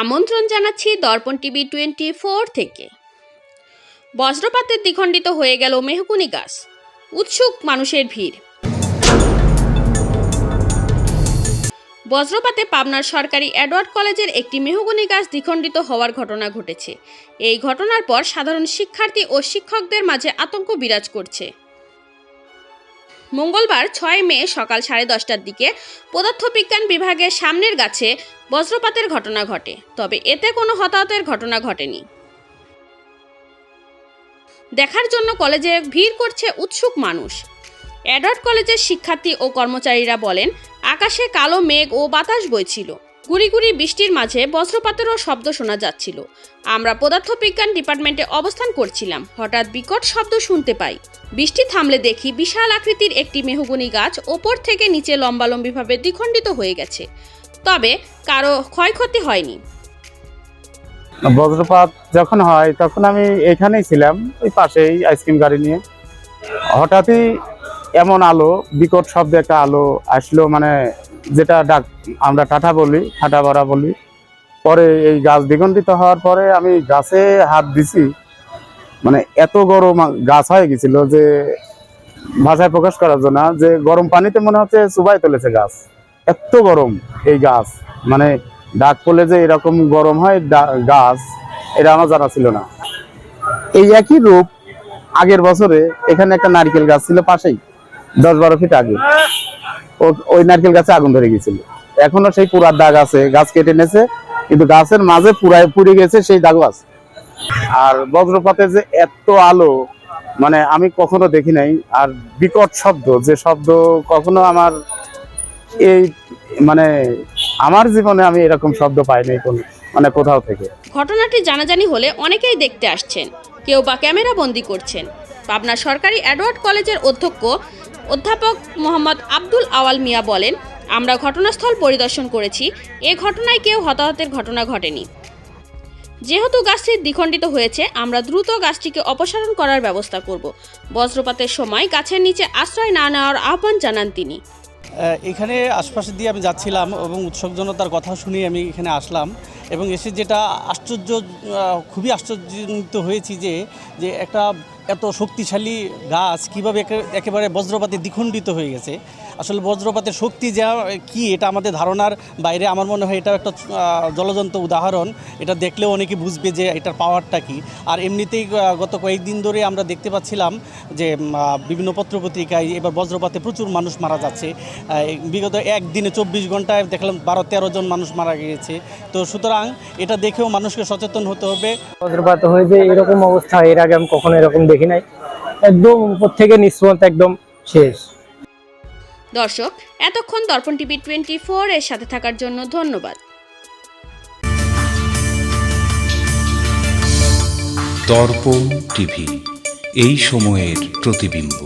আমন্ত্রণ জানাচ্ছি দর্পণ TV twenty four থেকে। বজ্রপাতের দ্বিখণ্ডিত হয়ে গেল মেহকুনি গাছ। উৎসুক মানুষের ভিড়। বজ্রপাতে পাবনার সরকারি অ্যাডওয়ার্ড কলেজের একটি মেহগুনি গাছ দ্বিখণ্ডিত হওয়ার ঘটনা ঘটেছে। এই ঘটনার পর সাধারণ শিক্ষার্থী ও শিক্ষকদের মাঝে আতঙ্ক বিরাজ করছে। মঙ্গলবার ছয় মে সকাল সাড়ে দশটার দিকে পদার্থবিজ্ঞান বিভাগের সামনের গাছে বজ্রপাতের ঘটনা ঘটে, তবে এতে কোনো হতাহতের ঘটনা ঘটেনি। দেখার জন্য কলেজে ভিড় করছে উৎসুক মানুষ। অ্যাডার্ট কলেজের শিক্ষার্থী ও কর্মচারীরা বলেন, আকাশে কালো মেঘ ও বাতাস বইছিল। গুড়ি গুড়ি বৃষ্টির মাঝে বজ্রপাতেরও শব্দ শোনা যাচ্ছিল। আমরা পদার্থবিজ্ঞান ডিপার্টমেন্টে অবস্থান করছিলাম। হঠাৎ বিকট শব্দ শুনতে পাই। বৃষ্টি থামলে দেখি বিশাল আকৃতির একটি মেহগুনি গাছ ওপর থেকে নিচে লম্বালম্বিভাবে দ্বিখণ্ডিত হয়ে গেছে। তবে কারও ক্ষয়ক্ষতি হয়নি। বজ্রপাত যখন হয়, তখন আমি এখানেই ছিলাম, ওই পাশেই আইসক্রিম গাড়ি নিয়ে। হঠাৎই এমন আলো, বিকট শব্দ একটা আলো আসলো মানে যেটা ডাক, আমরা টাটা বলি ঠাটা বড়া বলি। পরে এই গাছ দ্বিগণ্ডিত হওয়ার পরে আমি গাছে হাত দিছি। মানে এত গরম গাছ হয়ে গেছিল যে ভাষায় প্রকাশ করার জন্য যে গরম পানিতে মনে হচ্ছে চুবাই তুলেছে গাছ। এত গরম এই গাছ। মানে ডাক পড়লে যে এরকম গরম হয় গাছ, এটা আমার জানা ছিল না। এই একই রূপ আগের বছরে এখানে একটা নারকেল গাছ ছিল পাশেই দশ বারো ফিট আগে। ওই নারকেল গাছে আগুন ধরে গেছিল এখনও সেই পুরার দাগ আছে, গাছ কেটে নেছে কিন্তু গাছের মাঝে পুরায় পুড়ে গেছে সেই দাগও আছে। আর বজ্রপাতে যে এত আলো মানে আমি কখনো দেখি নাই। আর বিকট শব্দ, যে শব্দ কখনো আমার এই মানে আমার জীবনে আমি এরকম শব্দ পাইনি কোন মানে কোথাও থেকে। ঘটনাটি জানাজানি হলে অনেকেই দেখতে আসছেন। কেউ বা ক্যামেরা বন্দি করছেন। পাবনা সরকারি অ্যাডওয়ার্ড কলেজের অধ্যক্ষ অধ্যাপক মোহাম্মদ আব্দুল আওয়াল মিয়া বলেন, আমরা ঘটনাস্থল পরিদর্শন করেছি। এ ঘটনায় কেউ হতাহতের ঘটনা ঘটেনি। যেহেতু গাছটি দ্বিখণ্ডিত হয়েছে, আমরা দ্রুত গাছটিকে অপসারণ করার ব্যবস্থা করব। বজ্রপাতের সময় গাছের নিচে আশ্রয় না নেওয়ার আহ্বান জানান তিনি। এখানে আশপাশে দিয়ে আমি যাচ্ছিলাম এবং উৎসবজনতার কথা শুনে আমি এখানে আসলাম এবং এসে যেটা আশ্চর্য খুবই আশ্চর্যজনিত হয়েছি যে যে একটা এত শক্তিশালী গাছ কীভাবে একে- একেবারে বজ্রপাতে দ্বিখণ্ডিত হয়ে গেছে। আসলে বজ্রপাতের শক্তি যা কি এটা আমাদের ধারণার বাইরে। আমার মনে হয় এটা একটা জলজন্ত উদাহরণ। এটা দেখলেও অনেকে বুঝবে যে এটার পাওয়ারটা কি। আর এমনিতেই গত কয়েকদিন ধরে আমরা দেখতে পাচ্ছিলাম যে বিভিন্ন পত্রপত্রিকায় এবার বজ্রপাতে প্রচুর মানুষ মারা যাচ্ছে। বিগত একদিনে চব্বিশ ঘন্টায় দেখলাম বারো, তেরো জন মানুষ মারা গিয়েছে। তো সুতরাং এটা দেখেও মানুষকে সচেতন হতে হবে। বজ্রপাত হয়েছে, এরকম অবস্থা। এর আগে আমি কখনো এরকম দেখি নাই। একদম উপর থেকে নিঃসন্ত একদম শেষ। দর্শক, এতক্ষণ দর্পণ টিভি টোয়েন্টি ফোর এর সাথে থাকার জন্য ধন্যবাদ। দর্পণ টিভি, এই সময়ের প্রতিবিম্ব।